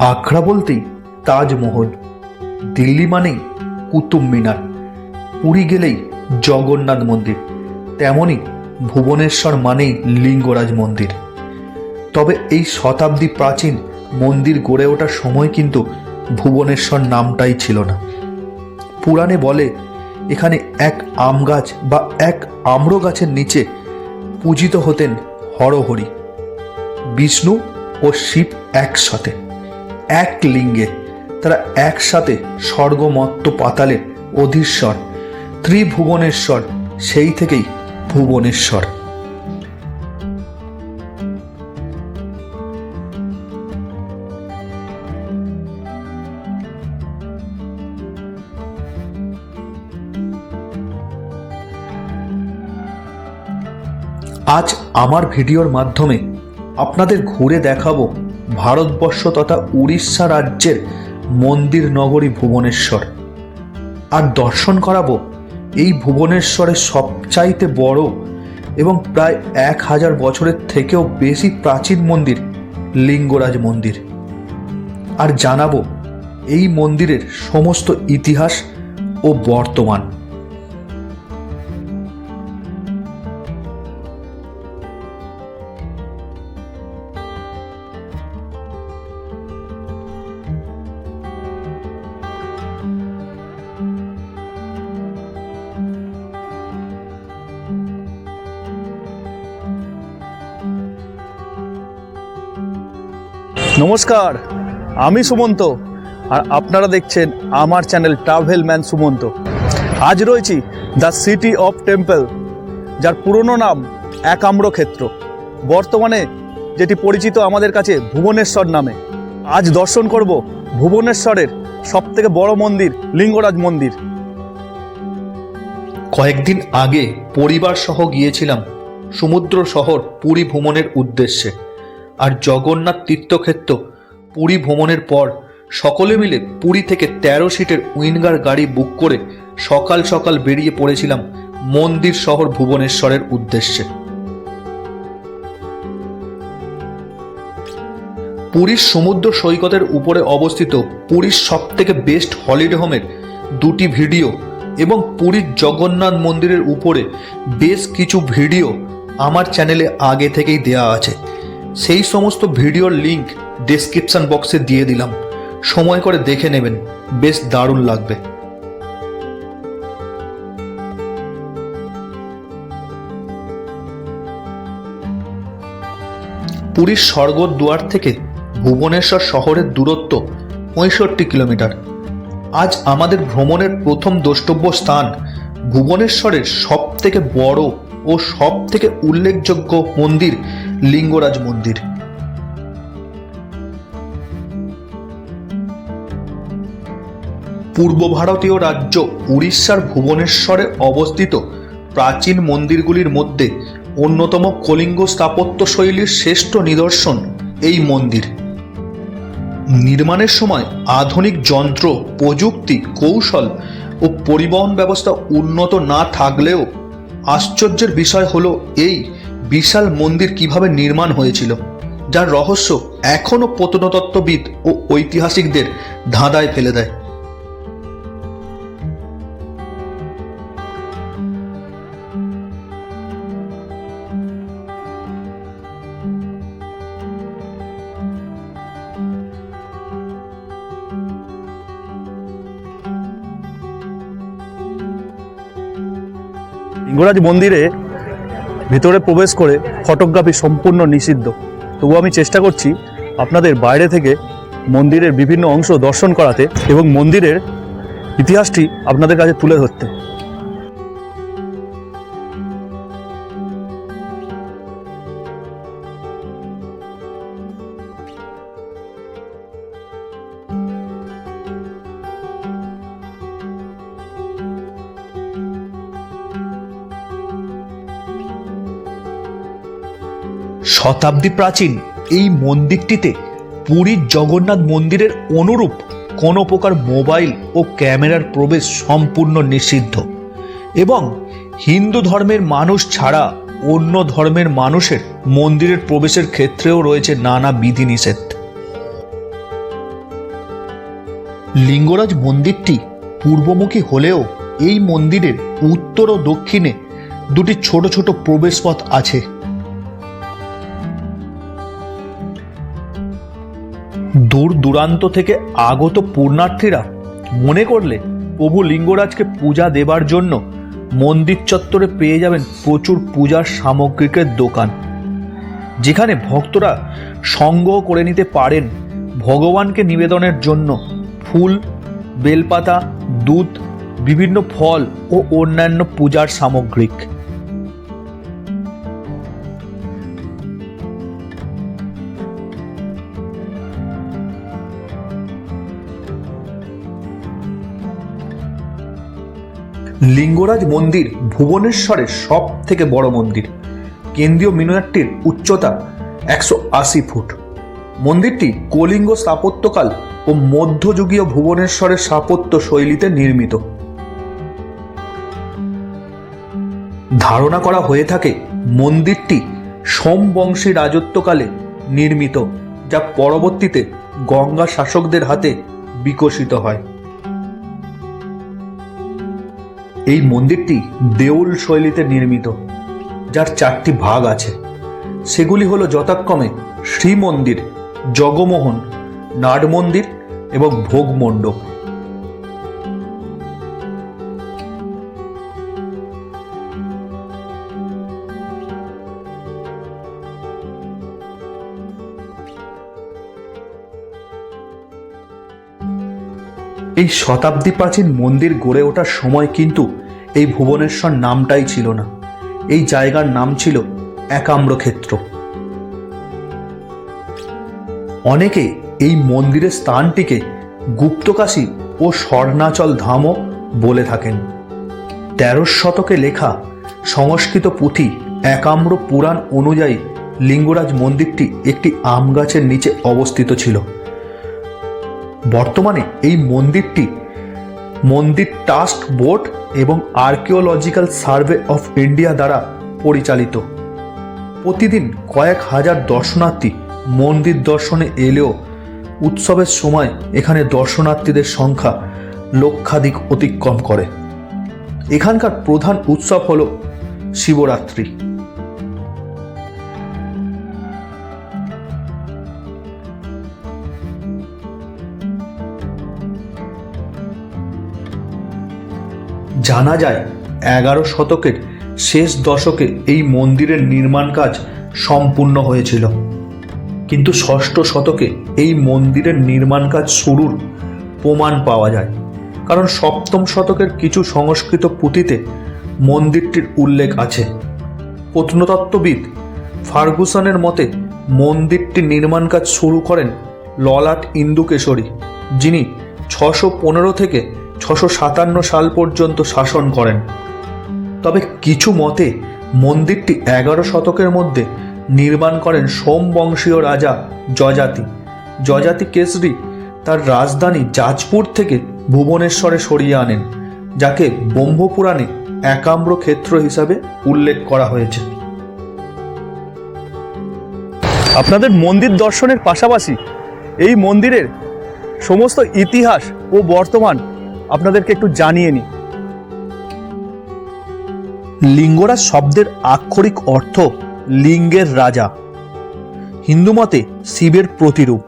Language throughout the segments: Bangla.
আগ্রা বলতেই তাজমহল, দিল্লি মানেই কুতুব মিনার, পুরী গেলেই জগন্নাথ মন্দির তেমনই ভুবনেশ্বর মানেই লিঙ্গরাজ মন্দির। তবে এই শতাব্দী প্রাচীন মন্দির গড়ে ওঠার সময় কিন্তু ভুবনেশ্বর নামটাই ছিল না। পুরাণে বলে, এখানে এক আম গাছ বা এক আম্র গাছের নিচে পূজিত হতেন হরহরি, বিষ্ণু ও শিব একসাথে। এক লিঙ্গে, তারা একসাথে স্বর্গমত্ত পাতালের অধীশ্বর, ত্রিভুবনেশ্বর, সেই থেকেই ভুবনেশ্বর। আজ আমার ভিডিওর মাধ্যমে আপনাদের ঘুরে দেখাবো ভারতবর্ষ তথা উড়িষ্যা রাজ্যের মন্দির নগরী ভুবনেশ্বর। আর দর্শন করাবো এই ভুবনেশ্বরের সবচাইতে বড় এবং প্রায় এক হাজার বছরের থেকেও বেশি প্রাচীন মন্দির, লিঙ্গরাজ মন্দির। আর জানাব এই মন্দিরের সমস্ত ইতিহাস ও বর্তমান। নমস্কার, আমি সুমন্ত আর আপনারা দেখছেন আমার চ্যানেল ট্রাভেল ম্যান সুমন্ত। আজ রয়েছি দ্য সিটি অফ টেম্পল, যার পুরনো নাম একাম্র ক্ষেত্র বর্তমানে যেটি পরিচিত আমাদের কাছে ভুবনেশ্বর নামে। আজ দর্শন করব ভুবনেশ্বরের সবথেকে বড় মন্দির, লিঙ্গরাজ মন্দির। কয়েকদিন আগে পরিবার সহ গিয়েছিলাম সমুদ্র শহর পুরী ভ্রমণের উদ্দেশ্যে। আর জগন্নাথ তীর্থক্ষেত্র, পুরী ভ্রমণের পর সকলে মিলে পুরী থেকে তেরো সিটের উইনগার গাড়ি বুক করে সকাল সকাল বেরিয়ে পড়েছিলাম মন্দির শহর ভুবনেশ্বরের উদ্দেশ্যে। পুরীর সমুদ্র সৈকতের উপরে অবস্থিত পুরীর সবথেকে বেস্ট হলিডে হোমের দুটি ভিডিও এবং পুরীর জগন্নাথ মন্দিরের উপরে বেশ কিছু ভিডিও আমার চ্যানেলে আগে থেকেই দেওয়া আছে। সেই সমস্ত ভিডিওর লিংক ডেসক্রিপশন বক্সে দিয়ে দিলাম। সময় করে দেখে নেবেন, বেশ দারুণ লাগবে। পুরীর স্বর্গদ্বার থেকে ভুবনেশ্বর শহরের দূরত্ব পঁয়ষট্টি কিলোমিটার। আজ আমাদের ভ্রমণের প্রথম দ্রষ্টব্য স্থান ভুবনেশ্বরের সব থেকে বড় ও সব থেকে উল্লেখযোগ্য মন্দির লিঙ্গরাজ মন্দির। পূর্ব ভারতীয় রাজ্য উড়িষ্যার ভুবনেশ্বরে অবস্থিত প্রাচীন মন্দিরগুলির মধ্যে অন্যতম কলিঙ্গ স্থাপত্য শৈলীর শ্রেষ্ঠ নিদর্শন এই মন্দির। নির্মাণের সময় আধুনিক যন্ত্র, প্রযুক্তি, কৌশল ও পরিবহন ব্যবস্থা উন্নত না থাকলেও আশ্চর্যের বিষয় হলো এই বিশাল মন্দির কীভাবে নির্মাণ হয়েছিল, যার রহস্য এখনও প্রত্নতত্ত্ববিদ ও ঐতিহাসিকদের ধাঁধায় ফেলে দেয়। লিঙ্গরাজ মন্দিরে ভিতরে প্রবেশ করে ফটোগ্রাফি সম্পূর্ণ নিষিদ্ধ। তবু আমি চেষ্টা করছি আপনাদের বাইরে থেকে মন্দিরের বিভিন্ন অংশ দর্শন করাতে এবং মন্দিরের ইতিহাসটি আপনাদের কাছে তুলে ধরতে। শতাব্দী প্রাচীন এই মন্দিরটিতে পুরীর জগন্নাথ মন্দিরের অনুরূপ কোনো প্রকার মোবাইল ও ক্যামেরার প্রবেশ সম্পূর্ণ নিষিদ্ধ এবং হিন্দু ধর্মের মানুষ ছাড়া অন্য ধর্মের মানুষের মন্দিরের প্রবেশের ক্ষেত্রেও রয়েছে নানা বিধিনিষেধ। লিঙ্গরাজ মন্দিরটি পূর্বমুখী হলেও এই মন্দিরের উত্তর ও দক্ষিণে দুটি ছোট ছোট প্রবেশপথ আছে। দূর দূরান্ত থেকে আগত পূর্ণার্থীরা মনে করলে প্রভু লিঙ্গরাজকে পূজা দেবার জন্য মন্দির চত্বরে পেয়ে যাবেন প্রচুর পূজার সামগ্রিকের দোকান। যেখানে ভক্তরা সংগ্রহ করে নিতে পারেন ভগবানকে নিবেদনের জন্য ফুল, বেলপাতা, দুধ, বিভিন্ন ফল ও অন্যান্য পূজার সামগ্রিক লিঙ্গরাজ মন্দির ভুবনেশ্বরের সব থেকে বড় মন্দির। কেন্দ্রীয় মিনারটির উচ্চতা একশো আশি ফুট। মন্দিরটি কলিঙ্গ স্থাপত্যকাল ও মধ্যযুগীয় ভুবনেশ্বরের স্থাপত্য শৈলীতে নির্মিত। ধারণা করা হয়ে থাকে, মন্দিরটি সোমবংশী রাজত্বকালে নির্মিত, যা পরবর্তীতে গঙ্গা শাসকদের হাতে বিকশিত হয়। এই মন্দিরটি দেউল শৈলীতে নির্মিত, যার চারটি ভাগ আছে। সেগুলি হলো যথাক্রমে শ্রী মন্দির জগমোহন নাট মন্দির এবং ভোগ মণ্ডপ এই শতাব্দী প্রাচীন মন্দির গড়ে ওঠার সময় কিন্তু এই ভুবনেশ্বর নামটাই ছিল না। এই জায়গার নাম ছিল একাম্র ক্ষেত্র অনেকে এই মন্দিরের স্থানটিকে গুপ্তকাশী ও স্বর্ণাচল ধামও বলে থাকেন। তেরোশ শতকে লেখা সংস্কৃত পুঁথি একাম্র পুরাণ অনুযায়ী লিঙ্গরাজ মন্দিরটি একটি আম গাছের নিচে অবস্থিত ছিল। বর্তমানে এই মন্দিরটি মন্দির ট্রাস্ট বোর্ড এবং আর্কিওলজিক্যাল সার্ভে অফ ইন্ডিয়া দ্বারা পরিচালিত। প্রতিদিন কয়েক হাজার দর্শনার্থী মন্দির দর্শনে এলেও উৎসবের সময় এখানে দর্শনার্থীদের সংখ্যা লক্ষাধিক অতিক্রম করে। এখানকার প্রধান উৎসব হল শিবরাত্রি। জানা যায়, এগারো শতকের শেষ দশকে এই মন্দিরের নির্মাণ কাজ সম্পূর্ণ হয়েছিল। কিন্তু ষষ্ঠ শতকে এই মন্দিরের নির্মাণ কাজ শুরুর প্রমাণ পাওয়া যায়। কারণ সপ্তম শতকের কিছু সংস্কৃত পুঁথিতে মন্দিরটির উল্লেখ আছে। প্রত্নতত্ত্ববিদ ফার্গুসনের মতে, মন্দিরটি নির্মাণ কাজ শুরু করেন ললাট ইন্দুকেশরী, যিনি ছশো পনেরো থেকে ছশো সাতান্ন সাল পর্যন্ত শাসন করেন। তবে কিছু মতে, মন্দিরটি এগারো শতকের মধ্যে নির্মাণ করেন সোমবংশীয় রাজা যজাতি। যজাতি কেশরী তার রাজধানী যাজপুর থেকে ভুবনেশ্বরে সরিয়ে আনেন, যাকে ব্রহ্মপুরাণে একাম্র ক্ষেত্র হিসাবে উল্লেখ করা হয়েছে। আপনাদের মন্দির দর্শনের পাশাপাশি এই মন্দিরের সমস্ত ইতিহাস ও বর্তমান আপনাদেরকে একটু জানিয়ে নিই লিঙ্গরাজ শব্দের আক্ষরিক অর্থ লিঙ্গের রাজা। হিন্দু মতে শিবের প্রতিরূপ।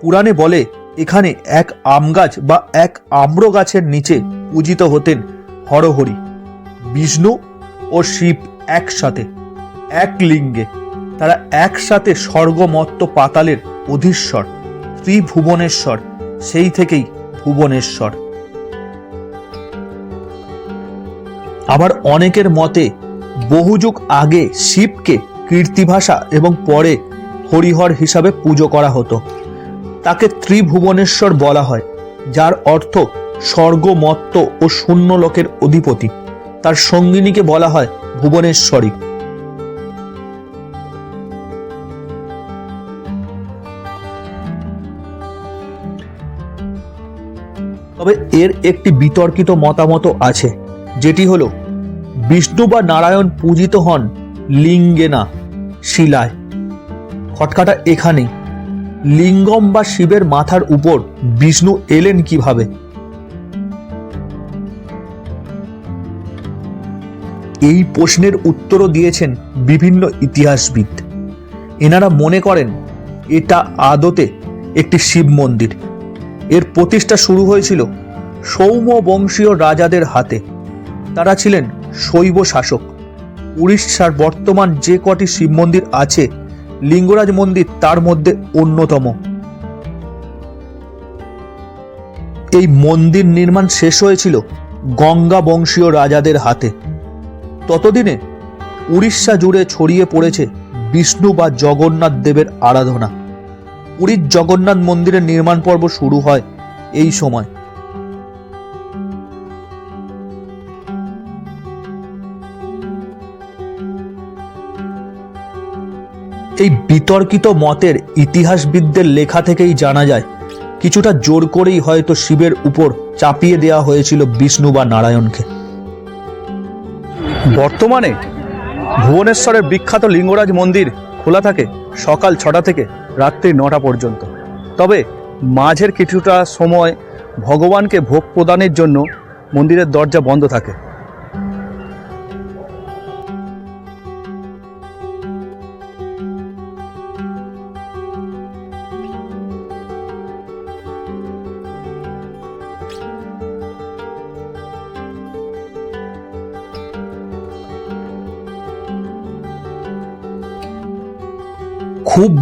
পুরাণে বলে, এখানে এক আম গাছ বা এক আম্র গাছের নিচে পূজিত হতেন হরহরি, বিষ্ণু ও শিব একসাথে, এক লিঙ্গে। তারা একসাথে স্বর্গমত্ত পাতালের অধীশ্বর, ত্রিভুবনেশ্বর, সেই থেকেই ভুবনেশ্বর। আবার অনেকের মতে, বহুযুগ আগে শিবকে কীর্তিভাষা এবং পরে হরিহর হিসাবে পুজো করা হতো। তাকে ত্রিভুবনেশ্বর বলা হয়, যার অর্থ স্বর্গমত্ত ও শূন্য লোকের অধিপতি। তার সঙ্গিনীকে বলা হয় ভুবনেশ্বরী। তবে এর একটি বিতর্কিত মতামত আছে। যেটি হল, বিষ্ণু বা নারায়ণ পূজিত হন লিঙ্গে না শিলায়। খটকাটা এখানেই লিঙ্গম বা শিবের মাথার উপর বিষ্ণু এলেন কীভাবে? এই প্রশ্নের উত্তরও দিয়েছেন বিভিন্ন ইতিহাসবিদ। এনারা মনে করেন, এটা আদতে একটি শিব মন্দির। এর প্রতিষ্ঠা শুরু হয়েছিল সৌম্য বংশীয় রাজাদের হাতে। তারা ছিলেন শৈব শাসক। উড়িষ্যার বর্তমান যে কটি শিব মন্দির আছে, লিঙ্গরাজ মন্দির তার মধ্যে অন্যতম। এই মন্দির নির্মাণ শেষ হয়েছিল গঙ্গা বংশীয় রাজাদের হাতে। ততদিনে উড়িষ্যা জুড়ে ছড়িয়ে পড়েছে বিষ্ণু বা জগন্নাথ দেবের আরাধনা। পুরীর জগন্নাথ মন্দিরের নির্মাণ পর্ব শুরু হয় এই সময়। এই বিতর্কিত মতের ইতিহাসবিদদের লেখা থেকেই জানা যায়, কিছুটা জোর করেই হয়তো শিবের উপর চাপিয়ে দেওয়া হয়েছিল বিষ্ণু বা নারায়ণকে। বর্তমানে ভুবনেশ্বরের বিখ্যাত লিঙ্গরাজ মন্দির খোলা থাকে সকাল ছটা থেকে রাত্রি নটা পর্যন্ত। তবে মাঝের কিছুটা সময় ভগবানকে ভোগ প্রদানের জন্য মন্দিরের দরজা বন্ধ থাকে।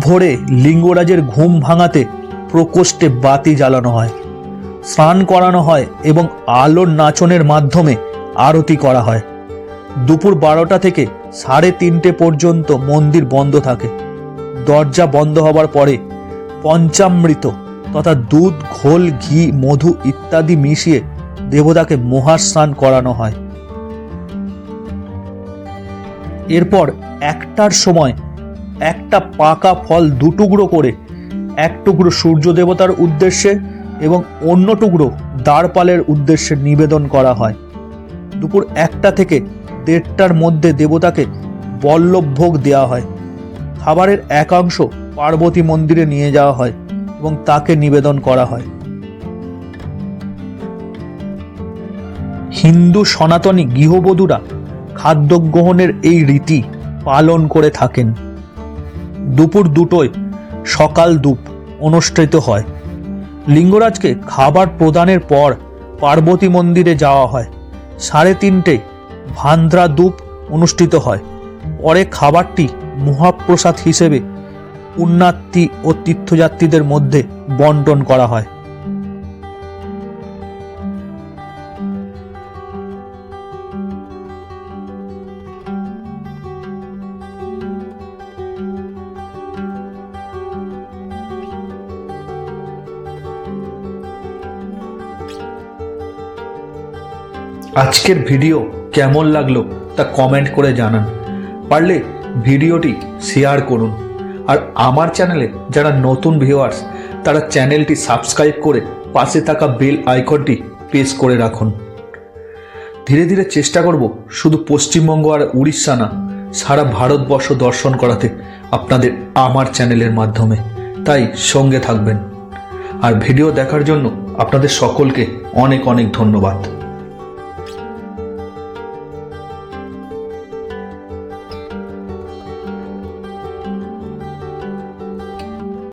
ভোরে লিঙ্গরাজের ঘুম ভাঙাতে প্রকোষ্ঠে বাতি জ্বালানো হয়, স্নান করানো হয় এবং আলোর নাচনের মাধ্যমে আরতি করা হয়। দুপুর বারোটা থেকে সাড়ে তিনটে পর্যন্ত মন্দির বন্ধ থাকে। দরজা বন্ধ হবার পরে পঞ্চামৃত তথা দুধ, ঘোল, ঘি, মধু ইত্যাদি মিশিয়ে দেবতাকে মহাস্নান করানো হয়। এরপর একটার সময় একটা পাকা ফল দুটুকরো করে, এক টুকরো সূর্য দেবতার উদ্দেশ্যে এবং অন্য টুকরো দ্বারপালের উদ্দেশ্যে নিবেদন করা হয়। দুপুর একটা থেকে দেড়টার মধ্যে দেবতাকে বল্লভ ভোগ দেওয়া হয়। খাবারের একাংশ পার্বতী মন্দিরে নিয়ে যাওয়া হয় এবং তাকে নিবেদন করা হয়। হিন্দু সনাতনী গৃহবধূরা খাদ্য গ্রহণের এই রীতি পালন করে থাকেন। দুপুর দুটোয় সকাল দুপ অনুষ্ঠিত হয়। লিঙ্গরাজকে খাবার প্রদানের পর পার্বতী মন্দিরে যাওয়া হয়। সাড়ে তিনটে ভান্দ্রা ধূপ অনুষ্ঠিত হয়। পরে খাবারটি মহাপ্রসাদ হিসেবে পুণ্যার্থী ও তীর্থযাত্রীদের মধ্যে বন্টন করা হয়। আজকের ভিডিও কেমন লাগল তা কমেন্ট করে জানান। পারলে ভিডিওটি শেয়ার করুন। আর আমার চ্যানেলে যারা নতুন ভিউয়ার্স তারা চ্যানেলটি সাবস্ক্রাইব করে পাশে থাকা বেল আইকনটি প্রেস করে রাখুন। ধীরে ধীরে চেষ্টা করব শুধু পশ্চিমবঙ্গ আর উড়িষ্যা না, সারা ভারতবর্ষ দর্শন করাতে আপনাদের আমার চ্যানেলের মাধ্যমে। তাই সঙ্গে থাকবেন। আর ভিডিও দেখার জন্য আপনাদের সকলকে অনেক অনেক ধন্যবাদ।